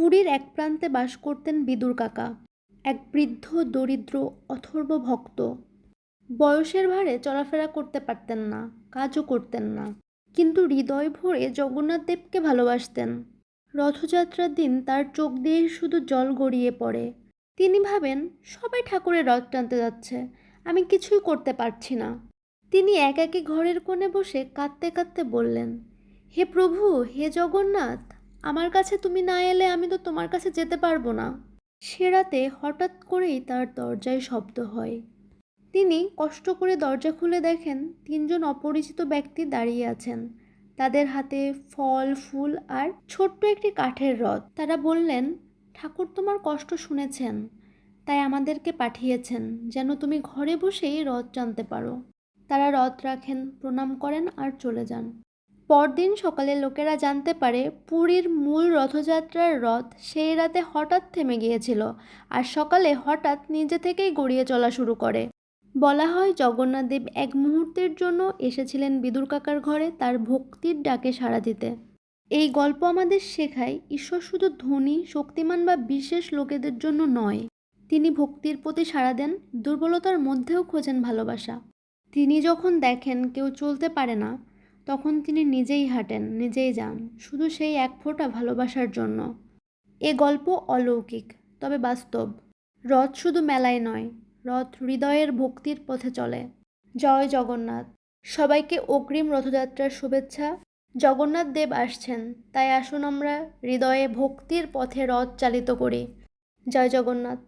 পুরীর এক প্রান্তে বাস করতেন বিদুর কাকা, এক বৃদ্ধ, দরিদ্র, অথর্ব ভক্ত। বয়সের ভারে চলাফেরা করতে পারতেন না, কাজও করতেন না। কিন্তু হৃদয় ভরে জগন্নাথ দেবকে ভালোবাসতেন। রথযাত্রার দিন তার চোখ দিয়ে শুধু জল গড়িয়ে পড়ে। তিনি ভাবেন, সবাই ঠাকুরের রথ টানতে যাচ্ছে, আমি কিছুই করতে পারছি না। তিনি এক একে ঘরের কোণে বসে কাঁদতে কাঁদতে বললেন, হে প্রভু, হে জগন্নাথ! আমার কাছে তুমি না এলে আমি তো তোমার কাছে যেতে পারব না। সে রাতে হঠাৎ করেই তার দরজায় শব্দ হয়। তিনি কষ্ট করে দরজা খুলে দেখেন তিনজন অপরিচিত ব্যক্তি দাঁড়িয়ে আছেন। তাদের হাতে ফল, ফুল আর ছোট্ট একটি কাঠের রথ। তারা বললেন, ঠাকুর তোমার কষ্ট শুনেছেন, তাই আমাদেরকে পাঠিয়েছেন, যেন তুমি ঘরে বসেই রথ জানতে পারো। তারা রথ রাখেন, প্রণাম করেন আর চলে যান। পরদিন সকালে লোকেরা জানতে পারে পুরীর মূল রথযাত্রার রথ সেই রাতে হঠাৎ থেমে গিয়েছিল আর সকালে হঠাৎ নিজে থেকেই গড়িয়ে চলা শুরু করে। বলা হয় জগন্নাথদেব এক মুহূর্তের জন্য এসেছিলেন বিদুর কাকার ঘরে তার ভক্তির ডাকে সাড়া দিতে। এই গল্প আমাদের শেখায় ঈশ্বর শুধু ধনী, শক্তিমান বা বিশেষ লোকেদের জন্য নয়, তিনি ভক্তির প্রতি সাড়া দেন, দুর্বলতার মধ্যেও খোঁজেন ভালোবাসা। তিনি যখন দেখেন কেউ চলতে পারে না তখন তিনি নিজেই হাঁটেন, নিজেই যান, শুধু সেই এক ফোঁটা ভালোবাসার জন্য। এ গল্প অলৌকিক, তবে বাস্তব। রথ শুধু মেলায় নয়, রথ হৃদয়ের ভক্তির পথে চলে। জয় জগন্নাথ। সবাইকে অগ্রিম রথযাত্রার শুভেচ্ছা। জগন্নাথ দেব আসছেন, তাই আসুন আমরা হৃদয়ে ভক্তির পথে রথ চালিত করি। জয় জগন্নাথ।